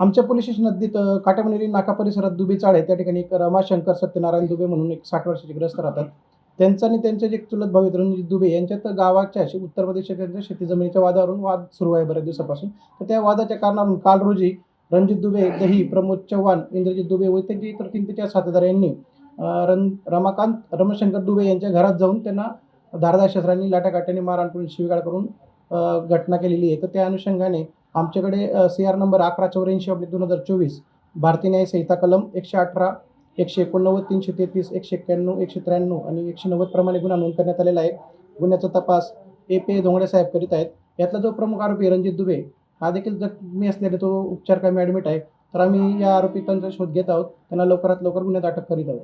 आमच्या police station हद्दीत काटामनेरी नाका परिसरात दुबे चाळ आहे. त्या ठिकाणी एक रमाशंकर सत्यनारायण दुबे म्हणून एक साठ वर्षाचे ग्रस्त राहतात. त्यांचा आणि त्यांचे जे चुलत भाऊ रणजित दुबे यांच्यात गावाच्या उत्तर प्रदेश त्यांच्या शेती जमिनीच्या वादावरून वाद सुरू आहे बऱ्याच दिवसापासून. तर त्या वादाच्या कारणावरून काल रोजी रणजित दुबे दही प्रमोद चव्हाण इंद्रजित दुबे व त्यांचे इतर तीन ते चार साथीदार यांनी रन रमाकांत रमशंकर दुबे यांच्या घरात जाऊन त्यांना धारदार शस्त्रांनी लाटाकाट्याने मारहाण करून शिवीगाळ करून घटना केलेली आहे. तर त्या अनुषंगाने आमच्याकडे सी आर नंबर अकरा चौऱ्याऐंशी अब्लिक दोन हजार चोवीस. भारतीय न्याय संहिता कलम एकशे अठरा एकशे एकोणनव्वद तीनशे तेहतीस एकशे एक्क्याण्णव एकशे त्र्याण्णव आणि एकशे नव्वद प्रमाणे गुन्हा नोंद करण्यात आलेला आहे. गुन्ह्याचा तपास ए पी धोंगडे साहेब करीत आहेत. यातला जो प्रमुख आरोपी रणजित दुबे हा देखील जखमी असल्याने तो उपचार कामी ॲडमिट आहे तर आम्ही या आरोपितांचा शोध घेत आहोत. त्यांना लवकरात लवकर गुन्ह्यात अटक करीत आहोत.